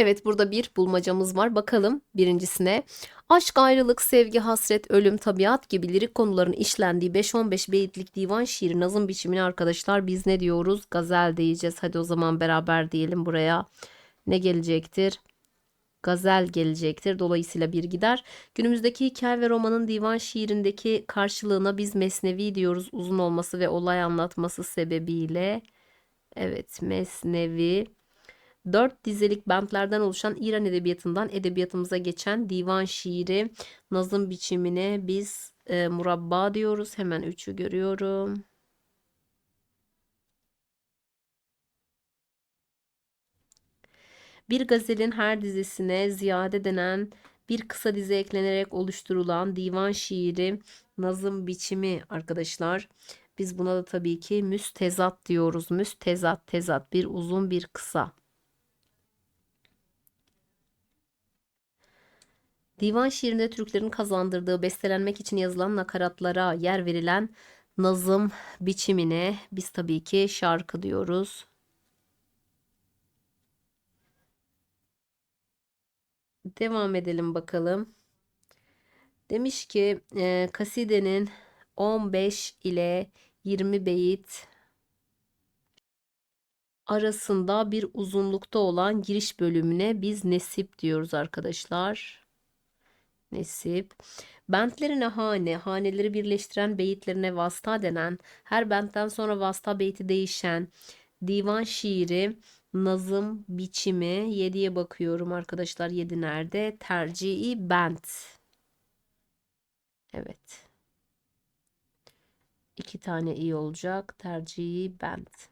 Evet burada bir bulmacamız var. Bakalım birincisine. Aşk, ayrılık, sevgi, hasret, ölüm, tabiat gibi lirik konuların işlendiği 5-15 beyitlik divan şiiri nazım biçimini arkadaşlar biz ne diyoruz? Gazel diyeceğiz. Hadi o zaman beraber diyelim buraya. Ne gelecektir? Gazel gelecektir. Dolayısıyla bir gider. Günümüzdeki hikaye ve romanın divan şiirindeki karşılığına biz mesnevi diyoruz. Uzun olması ve olay anlatması sebebiyle. Evet mesnevi. Dört dizelik bentlerden oluşan İran edebiyatından edebiyatımıza geçen divan şiiri nazım biçimine biz e, murabba diyoruz. Hemen üçü görüyorum. Bir gazelin her dizesine ziyade denen bir kısa dize eklenerek oluşturulan divan şiiri nazım biçimi arkadaşlar. Biz buna da tabii ki müstezat diyoruz. Müstezat, tezat bir uzun bir kısa. Divan şiirinde Türklerin kazandırdığı bestelenmek için yazılan nakaratlara yer verilen nazım biçimine biz tabii ki şarkı diyoruz. Devam edelim bakalım. Demiş ki e, kasidenin 15 ile 20 beyit arasında bir uzunlukta olan giriş bölümüne biz nesip diyoruz arkadaşlar. Nesip. Bentlerine hane, haneleri birleştiren beyitlerine vasta denen, her bentten sonra vasta beyti değişen, divan şiiri, nazım biçimi, 7'ye bakıyorum arkadaşlar. 7 nerede? Tercihi bent. Evet. İki tane iyi olacak. Tercihi bent.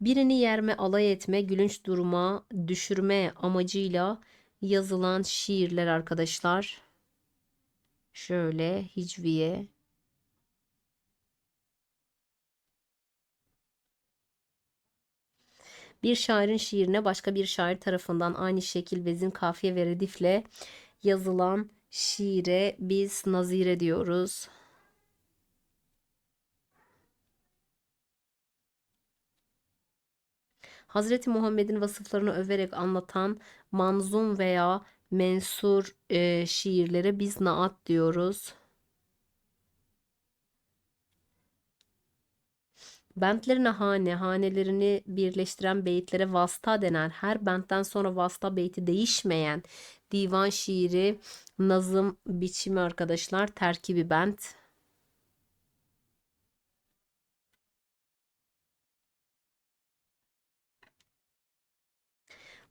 Birini yerme, alay etme, gülünç duruma düşürme amacıyla yazılan şiirler arkadaşlar. Şöyle hicviye. Bir şairin şiirine başka bir şair tarafından aynı şekil, vezin, kafiye ve redifle yazılan şiire biz nazire diyoruz. Hazreti Muhammed'in vasıflarını överek anlatan manzum veya mensur e, şiirlere biz naat diyoruz. Bentlerine hane, hanelerini birleştiren beyitlere vasta denen, her bentten sonra vasta beyti değişmeyen divan şiiri, nazım biçimi arkadaşlar, terkibi bent.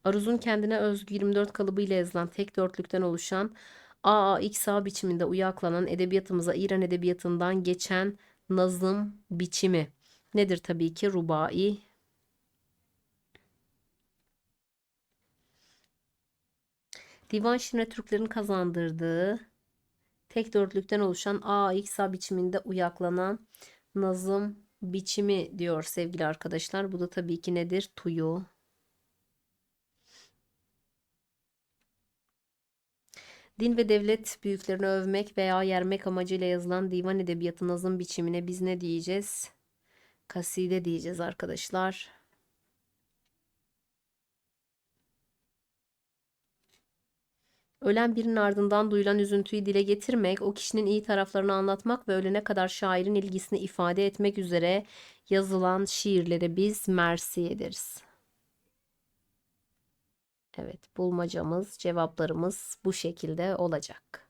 Aruz'un kendine özgü 24 kalıbıyla yazılan tek dörtlükten oluşan AAXA biçiminde uyaklanan edebiyatımıza İran edebiyatından geçen nazım biçimi. Nedir tabii ki rubai? Divan şiirine Türklerin kazandırdığı tek dörtlükten oluşan AAXA biçiminde uyaklanan nazım biçimi diyor sevgili arkadaşlar. Bu da tabii ki nedir? Tuyu. Din ve devlet büyüklerini övmek veya yermek amacıyla yazılan divan edebiyatı nazım biçimine biz ne diyeceğiz? Kaside diyeceğiz arkadaşlar. Ölen birinin ardından duyulan üzüntüyü dile getirmek, o kişinin iyi taraflarını anlatmak ve ölene kadar şairin ilgisini ifade etmek üzere yazılan şiirlere biz mersi ederiz. Evet, bulmacamız, cevaplarımız bu şekilde olacak.